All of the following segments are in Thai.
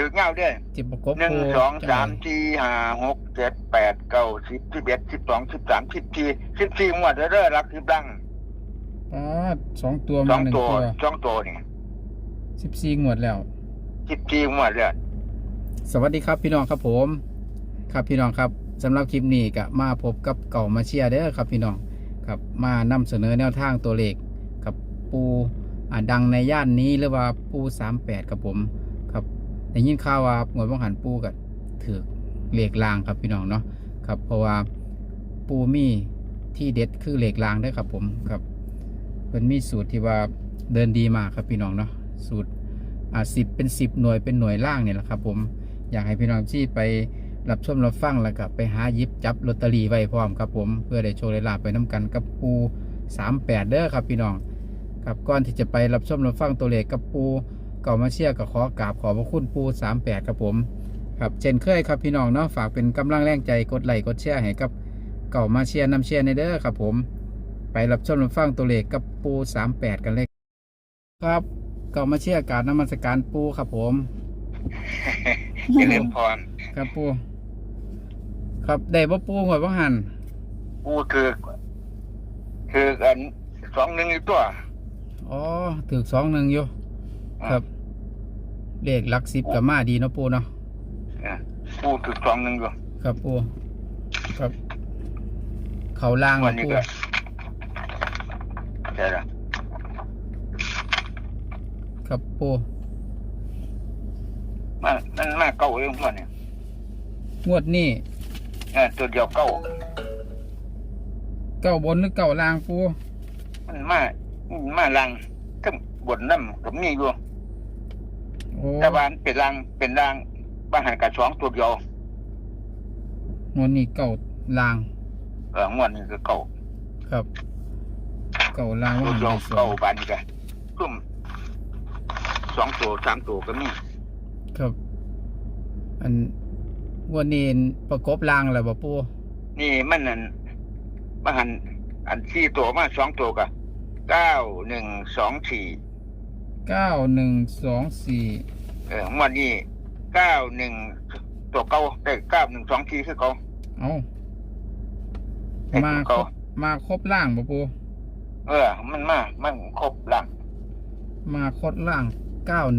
ถือเงาเด้อจิบประกบหนึ่งปูสองจัสามใดสี่ห้าหกเจ็ดแปดเก้าสิบสิบเอ็ดสิบสองสิบสามสิบสี่สิบสี่งวดเด้อรักสิบดังอ๋อสองตัวสมาองหนึ่งตัวตัวสองตัวนี่สิบสี่งวดแล้ว สิบสี่งวดเลย สวัสดีครับพี่น้องครับผม ครับพี่น้องครับสำหรับคลิปนี้ก็มาพบกับเก่ามาเชียร์เด้อครับพี่น้องครับมานำเสนอแนวทางตัวเลขกับปูอ่าดังในย่านนี้หรือว่าปูสามแปดครับผม ครับได้ยินข่าวว่าหมวดบังหันปูกับถือเหลขลางครับพี่น้องเนาะครับ เพราะว่าปูมีที่เด็ดคือเหลขลางได้ครับผมครับเป็นมีสูตรที่ว่าเดินดีมากครับพี่น้องเนาะสูตรอ่าสิบเป็นสิบหน่วยเป็นหน่วยล่างเนี่ยแหละครับผมอยากให้พี่น้องที่ไปรับชมรับฟังแล้วก็ไปหายิบจับลอตเตอรี่ไว้พร้อมครับผมเพื่อได้โชว์ได้ลาบไปน้กันกับปู38 เด้อครับพี่น้องครับก่อนที่จะไปรับชมรับฟังตัวเลขกับปู ก่ามาเชียร์ก็ขอกราบขอบพระคุณปู38ครับผม ครับเช่นเคยครับพี่น้องเนาะฝากเป็นกำลังแรงใจกดไลค์กดแชร์ให้กับเก่ามาเชียร์นำเชียร์ในเด้อครับผม ไปรับชมรับฟังตัวเลขกับปู38กันเลยครับเก่ามาเชียร์การนมัสการปูครับผมเจริญพรครับปูครับได้บ่ปูหัวบ่หันกูคือ คืออันสองหนึ่งอีกตัวอ๋อถือสองหนึ่งอยู่ ครับ เลขหลักสิบกับมาดีเนาะปูเนาะอะกูถือสองหนึ่งอยู่ครับปูครับ เขาล่างวันนี้ปูก็ใช่ละครับปูมันมันมาเก้าเองวันนี้งวดนี้เออตัวเดียวเก้าเก้าบนหรือเก้าล่างปูมันมามันมาลังทั้งบนน้ำก็มีอยู่ โอ้แต่ว่ามันเป็นลังเป็นลังบ้านหันกับสองตัวเดียวงวดนี้เก้าล่างเอองวดนี้ก็เก้าครับ เก้าล่างตัวว่าเดียวหันสอเก้างบานนี้ก็ทุ่มสองตัวสามตัวก็มีครับ อันงวดนี้ประกบล่างแล้วบ่ปูนี่มันนั่นบ้านหันอันที่ตัวมาสองตัวก็เก้าหนึ่งสองสี่ เก้าหนึ่งสองสี่เอองวดนี้เก้าหนึ่งตัวเก้าแต่เก้าหนึ่งสองสี่คือเก้าเอาเอ้ยมาครเก้าบมาครบล่างบ่ปู เออ มันมามันครบลังมาโคดล่าง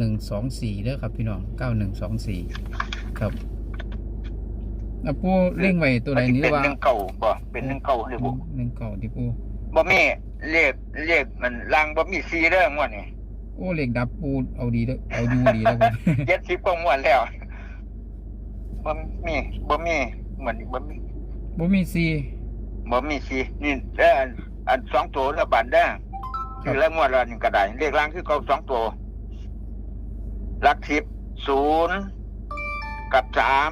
9124เด้อครับพี่น้อง 9124 ครับแล้วปูเร่งไว้ตัวใดนี้เป็นว่าหนึ่งเก่าบ่เป็นหนึ่งเก่าเลยบุหนึ่งเก่าที่ปูบ่มีเลขเลขมันลางบ่มีสีเด้องวดนี้ โอ้เหล็กดับปูเอาดีเด้อเอาดูดีแล้วผมเจ็ดสิบกว่างวดแล้วบ่มีบ่มีเหมือนบ่มีบ่มีซีบ่มีสีนี่เด้ออันอันสองตัวละบาทเด้อคือละงวดละนี่ก็ได้เลขล่างคือเก่าสองตัวหลักสิบศูนย์กับสาม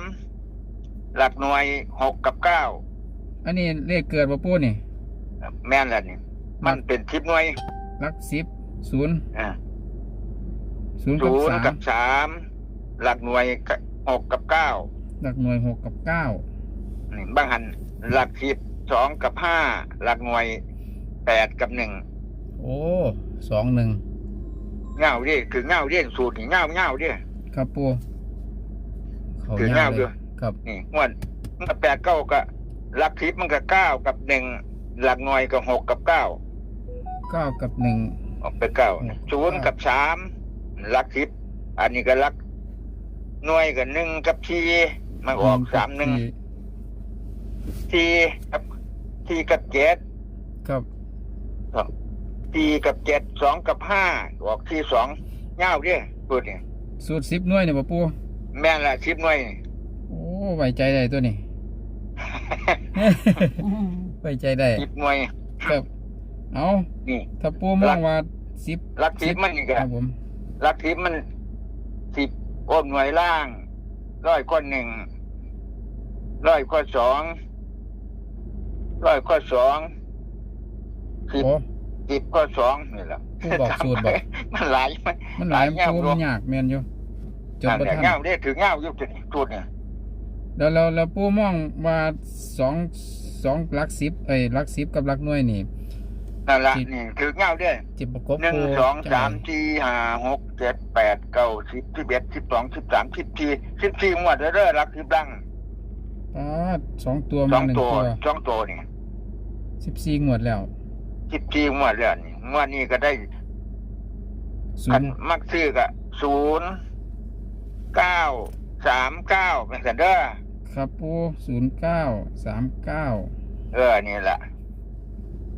หลักหน่วยหกกับเก้าอันนี้เลขเกิดบ่ปูนี่แม่นแล้วนี่มันเป็นทิพหน่วยหลักสิบศูนย์ อ่า ศูนย์กับศูนสาย์มกับสามหลักหน่วยกับหกกับเก้าหลักหน่วยหกกับเก้านี่บางหันหลักสิบสองกับห้าหลักหน่วยแปดกับหนึ่งโอ้สองหนึ่งเงาดิคือเงาเรียสูตรนี่เงาเงาดิครับปูเขาคือย่าเงางเลด้วยยครับนี่งวดมันก็แปดเก้ากับหลักสิบมันก็เก้ากับหนึ่งหลักหน่วยกับหกกับเก้าเก้ากับหนึ่งออกไปเก้าอืมศูนย์กับสามห ลักสิบอันนี้ก็หลักหน่วยกับหนึ่งกับทีมันออกสามหนึ่งสี่ทีกับทีกับเจ็ดครับทีกับเจ็ดสองกับห้าออกทีสองเงาดิพูดนี่สูตรสิบหน่วยเนี่ยบ่ปูแม่นละสิบหน่วยนี่โอ้ไว้ใจได้ตัวนี้ไว้ใจได้สิบหน่วยครับเอานี่ถ้าปูมองว่าสิบหลักสิบมันนี่คก็รับผมห ลักสิบมันสิบโอนหน่วยล่างร้อยข้อหนึ่งร้อยข้อสองร้อยข้อสองสิบโอ้สิบข้อสองนี่แหละผู้บอกสูตรบอกมันหลายมันมันหลายหลายปูแง่มันยากแม่นอยู่จนนั่นประแหละทันเงาได้ถือเงาอยู่จุดจุดเนี่ยแล้วแล้วแล้วปูมองว่าสองสองหลักสิบเอ้ยหลักสิบกับหลักหน่วยนี่ นั่นละสินี่ถือเงาเด้วยจิบประกบหนึ่งปูสองจัสามใดสี่ห้าหกเจ็ดแปดเก้าสิบสิบเอ็ดสิบสองสิบสามสิบสี่สิบสี่หมวดเด้อรักสิบดังอ่าสองตัวสมาองหนึ่งตัวตัวสองตัวนี่สิบสี่งวดแล้วสิบสี่หมวดแล้วนี่งวดนี้ก็ได้ศูคันนย์มักซื้อก็ศูนย์เก้าสามเก้าเป็นกันเด้อครับปูศูนย์เก้าสามเก้าเออนี่แหละ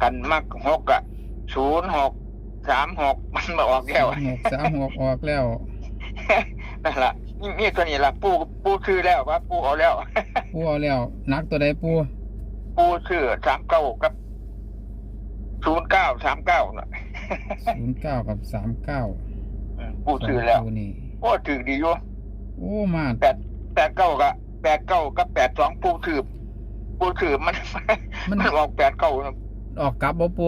คันมักหกอะศูนย์หกสามหกมันมาออกแล้วหกสามหกออกแล้วนั่นแหละนี่นี่ตัวนี้ละปูปูซื้อแล้วว่าปูเอาแล้ว ปูเอาแล้วนักตัวใดปู ปูซื้อสามเก้ากับศูนย์เก้าสามเก้าน่ะศูนย์เก้ากับสามเก้าอืมปูซื้อแล้วตัวนี้โอ้ถือดีอยู่โอ้มาแปดแปดเก้ากับแปดเก้ากับแปดสองปูถือปูถือมัน มันมันออกแปดเก้า ออกกลับบ่ปู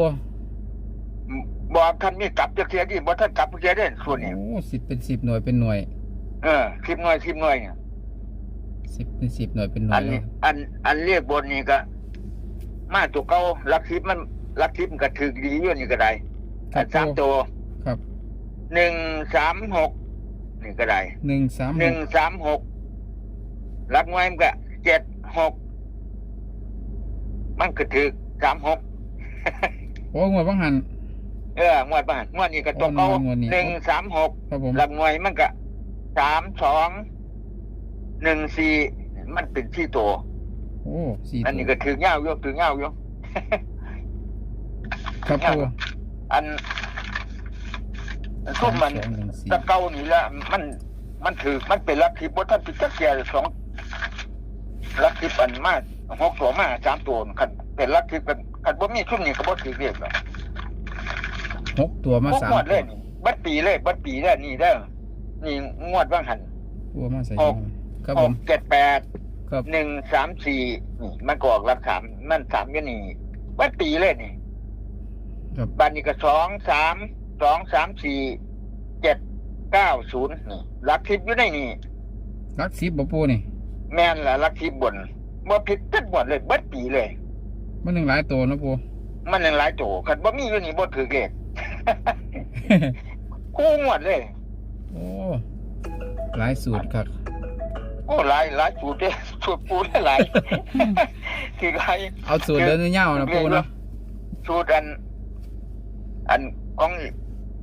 บอกท่านมีกลับจะเคลียร์ดิบอกท่านกลับจะเคลียร์ได้ส่วนนี้โอ้สิบเป็นสิบหน่วยเป็นหน่วย เออคลิปหน่อยคลิปหน่อยเนี่ยสิบเป็นสิบหน่วยเป็นหน่วอัยนแล้นี้วอันอันเรียกบนนี่ก็ มาตัวเก่าลักคลิปมันลักคลิปมันก็ถือดีอยู่นี่ก็ได้ครัอับนสามปูตัวครับหนึ่งสามหกนี่ก็ได้หนึ่งสามหหนึ่กงสามหกลักไว้มันก็เจ็ดหกมันก็ถือสามหก โอ้งวดบังหัน เอองวดบ้านงวดนี้ก็ตัวเก่าโอ้งวดนี้ หนึ่งสามหกครับผม หลักหน่วยมันก็สามสองหนึ่งสี่มันเป็นที่ตัวโอ้สี่อันนี้ตัวก็ถือเงาอยู่ถือเงาอยู่ ครับปูอันอันทุกมันสามสองหนึ่งสี่ตะเก้านี่ละมันมันถือมันเป็นลักทิพย์ว่าท่านพิจารณาสองลักทิพย์อันมาหกตัวมาสามตัวคันเป็นลักทิพย์กัน คันว่ามีชุ่มนี่ก็บ่ถือเรียกหรอกหกตัวมาพวกสามงวดเลยนี่บัดปีเลยบัดปีเลยนี่เด้อนี่งวดว่างหัน ตัวมาใส่หกครับหผกมเจ็ดแปดครับหนึ่งสามสี่นี่มันก็ออกรักสามมันสามก็นี่บัดปีเลยนี่ครับบ้านนี้ก็สองสามสองสามสี่เจ็ดเก้าศูนย์นี่ลักทิพย์อยู่ในนี่ รักสิบบ่ปูนี่แม่นละลักทิพย์บนบ่ผิดทั้งหมดเลยเบิดปีเลย มันหนึ่งหลายตัวนะปูมันยังหลายโตคันบ่มีอยู่นี่บ่ถือเลขคู่งวดเลย โอ้หลายสูตรครับโอ้หลายหลายสูตรเด้สูตรปูได้หลายคือหลายเอาสูตรเดินเงี้ยวๆนะปูเนาะสูตรอัน อันของ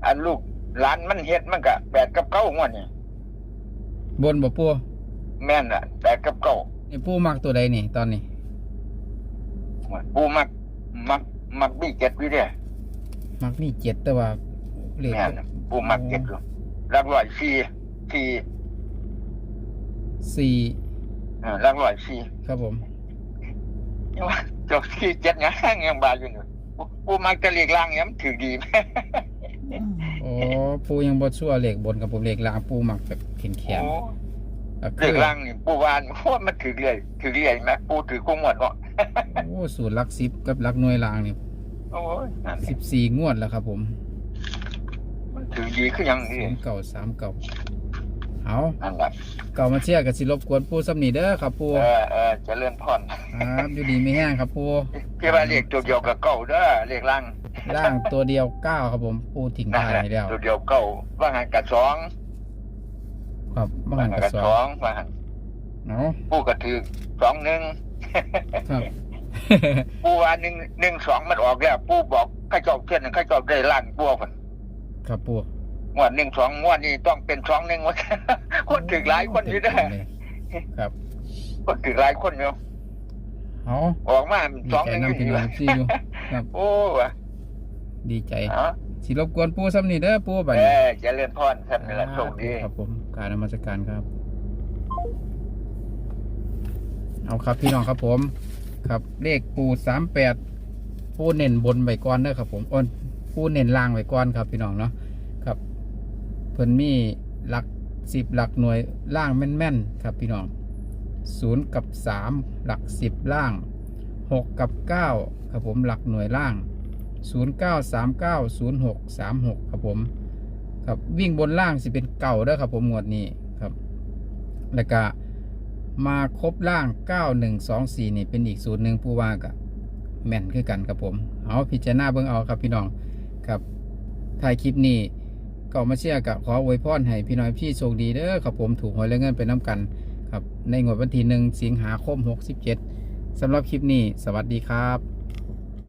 อันลูกหลานมันเฮ็ดมันก็แปดกับเก้างวดนี่บนบ่ปูแม่นอะแปดกับเก้านี่ปูมักตัวใดนี่ ตอนนี้ ปูมักมักมักบี้เจ็ดวิเด้มักนี่เจ็ดแต่ว่าเลขแม่นปูมักเจ็ดอยู่รักร้อยสี่สี่สี่เออรักร้อยสี่ครับผม ยังว่าจบสี่เจ็ดยังยังบาอยู่อยู่ปูปูมักจะเรียกล่างเนี่ยมันถือดีไหมโอ้ปูยังบดชั่วเหล็กบนกับผมเหล็กลางปูมักแบบแข็งแข็งโอ้ก็เรีคืยอกล่างนี่ปูวานโคตรมันถือเรื่อยถือเรื่อยไหมปูถือกุ้งหมดเนาะ โอ้สูตรลักซิบกับลักหน่วยลางนี่โอ้ยนั่นสิบสี่งวดแล้วครับผมมันถือดีขึ้นยังศูนี่นย์เก่าสามเก่าเอานั่นแหละเก่ามาเชียร์กับสิรบกวนปูสำนีเด้อครับปูเออเออเจะเลื่อนพรครับอยู่ดีไม่แห้งครับปูพี่ว่าเรียกตัวเดียวกับเก่าเด้อเรียกล่างล่างตัวเดียวเก้าครับผมปูทิ้งนั่นท้ายแหละให้แล้วตัวเดียวเก่าว่าหันกับสองครับบ้าว่านหันกระกับสอสองงว่าหันเนาะปูกระถือสองหนึ่ง ครับปูว่าหนึ่งหนึ่งสองมันออกแล้วปูบอกข้าเจ้าเพื่อนข้าเจ้าได้ล้านปูคนครับปูงวดหนึ่งสองงวดนี้ต้องเป็นสองหนึ่งวะคนถือหลายคนอยู่เด้อครับคนถือหลายคนอยู่เอาออกมาดีสองใจหนึ่งอยู่น้ำพี่น้องที่อยู่ครับโอ้วะดีใจเอ้าสิรบกวนปูสำนีเด้อปูบัดเอนี้อเจะเลื่อนพรท่านนี่แหละโชคดีครับผมการนมัสการครับ เอาครับพี่น้องครับผม ครับเลขปูสามแปดปูเน่นบนไว้ก่อนเด้อครับ ผมอ้นปูเน่นล่างไว้ก่อนครับพี่น้องเนาะครับเพิ่นมีหลักสิบหลักหน่วยล่างแม่นๆครับพี่น้องศูนย์กับสามหลักสิบล่างหกกับเก้าครับผมหลักหน่วยล่างศูนย์เก้าสามเก้าศูนย์หกสามหกครับผมครับวิ่งบนล่างสิเป็นเก่าเด้อครับผมหมวดนี้ครับ แล้วก็ มาครบล่าง 9124 นี่เป็นอีกสูตรหนึ่งผู้ว่าก็แม่นคือกันครับผม เอาพิจารณาเบิ่งเอาครับพี่น้องครับถ่ายคลิปนี้ก็มาเชียร์กับขออวยพรให้พี่น้อยพี่โชคดีเด้อครับผมถูกหวยและเงินไปน้ำกันครับในงวดวันที่หนึ่งสิงหาคม 67สำหรับคลิปนี้ สวัสดีครับ